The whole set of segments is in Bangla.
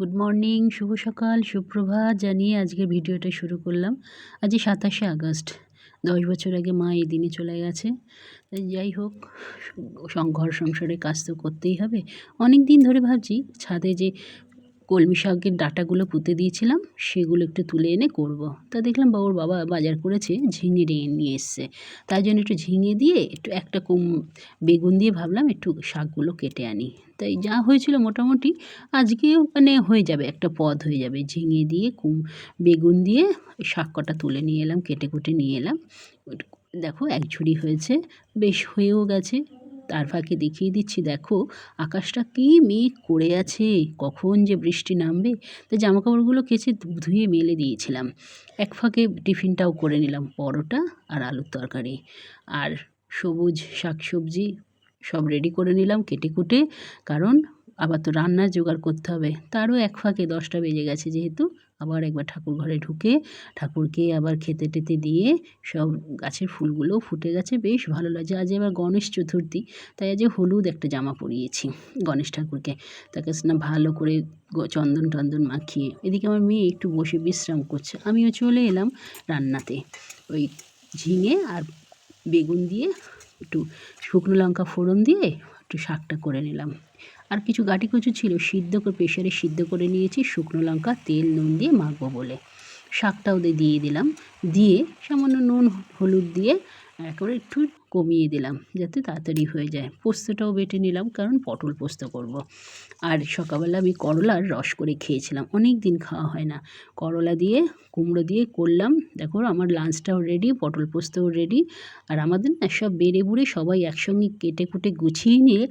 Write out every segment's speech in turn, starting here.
গুড মর্নিং শুভ সকাল, সুপ্রভাত জানিয়ে আজকে ভিডিওটা শুরু করলাম। আজ সাতাশে আগস্ট, দশ বছর আগে মা এই দিনে চলে গেছে। যাই হোক ঘর সংসারে কাজ তো করতেই হবে। অনেক দিন ধরে ভাবছি, ছাদে যে কলমি শাকের ডাঁটাগুলো পুঁতে দিয়েছিলাম, সেগুলো একটু তুলে এনে করব। তা দেখলাম বাবুর বাবা বাজার করেছে, ঝিঙে নিয়ে এসছে। তাই জন্য একটু ঝিঙে দিয়ে একটু একটা কুম বেগুন দিয়ে ভাবলাম একটু শাকগুলো কেটে আনি। তাই যা হয়েছিল মোটামুটি আজকেও মানে হয়ে যাবে, একটা পদ হয়ে যাবে। ঝিঙে দিয়ে কুম বেগুন দিয়ে শাক কটা তুলে নিয়ে এলাম, কেটে কুটে নিয়ে এলাম। দেখো এক ঝুড়ি হয়েছে, বেশ হয়েও গেছে। তার ফাঁকে দেখিয়ে দিচ্ছি, দেখো আকাশটা কী মেঘ করে আছে, কখন যে বৃষ্টি নামবে। তো জামাকাপড়গুলো কেচে ধুয়ে মেলে দিয়েছিলাম। এক ফাঁকে টিফিনটাও করে নিলাম, পরোটা আর আলুর তরকারি। আর সবুজ শাকসবজি সব রেডি করে নিলাম কেটে কুটে, কারণ আবার তো রান্নার জোগাড় করতে হবে। তারও এক ফাঁকে দশটা বেজে গেছে যেহেতু। আবার একবার ঠাকুর ঘরে ঢুকে ঠাকুরকে আবার খেতে টেতে দিয়ে সব গাছের ফুলগুলো ফুটে গেছে। বেশ ভালো লাগছে। আজ এবার গণেশ চতুর্থী, তাই আজ হলুদ একটা জামা পরিয়েছি গণেশ ঠাকুরকে। তাকে না ভালো করে চন্দন টন্দন মাখিয়ে। এদিকে আমার মেয়ে একটু বসে বিশ্রাম করছে। আমিও চলে এলাম রান্নাতে। ওই ঝিঙে আর বেগুন দিয়ে একটু শুকনো লঙ্কা ফোড়ন দিয়ে একটু শাকটা করে নিলাম। আর কিছু গাটি কচু ছিল, সিদ্ধ করে প্রেশারে সিদ্ধ করে নিয়েছি, শুকনো লঙ্কা, তেল, নুন দিয়ে মাখবো বলে। শাকটা ওদের দিয়ে দিলাম। দিয়ে সামান্য নুন, হলুদ দিয়ে একেবারে একটু কমিয়ে দিলাম যাতে তাড়াতাড়ি হয়ে যায়। পোস্তটাও বেটে নিলাম কারণ পটল পোস্ত করব। আর সকালবেলা আমি করলার রস করে খেয়েছিলাম। অনেক দিন খাওয়া হয় না। করলা দিয়ে, কুমড়ো দিয়ে করলাম। দেখো আমার লাঞ্চটাও রেডি পটল পোস্তও রেডি আর আমাদের না সব বেড়ে বুড়ে সবাই একসঙ্গে কেটে কুটে গুছিয়ে নিয়ে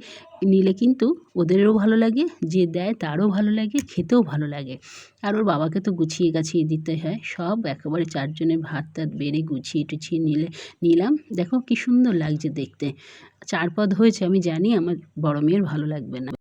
নিলে কিন্তু ওদেরও ভালো লাগে, যে দেয় তারও ভালো লাগে, খেতেও ভালো লাগে। আর ওর বাবাকে তো গুছিয়ে গাছিয়ে দিতে হয়। সব একেবারে চারজনের ভাত টাত বেড়ে গুছিয়ে টুছিয়ে নিলে, নিলাম। দেখো কি সুন্দর লাগছে দেখতে। চার পদ হয়েছে, আমি জানি আমার বড় মেয়ের ভালো লাগবে না।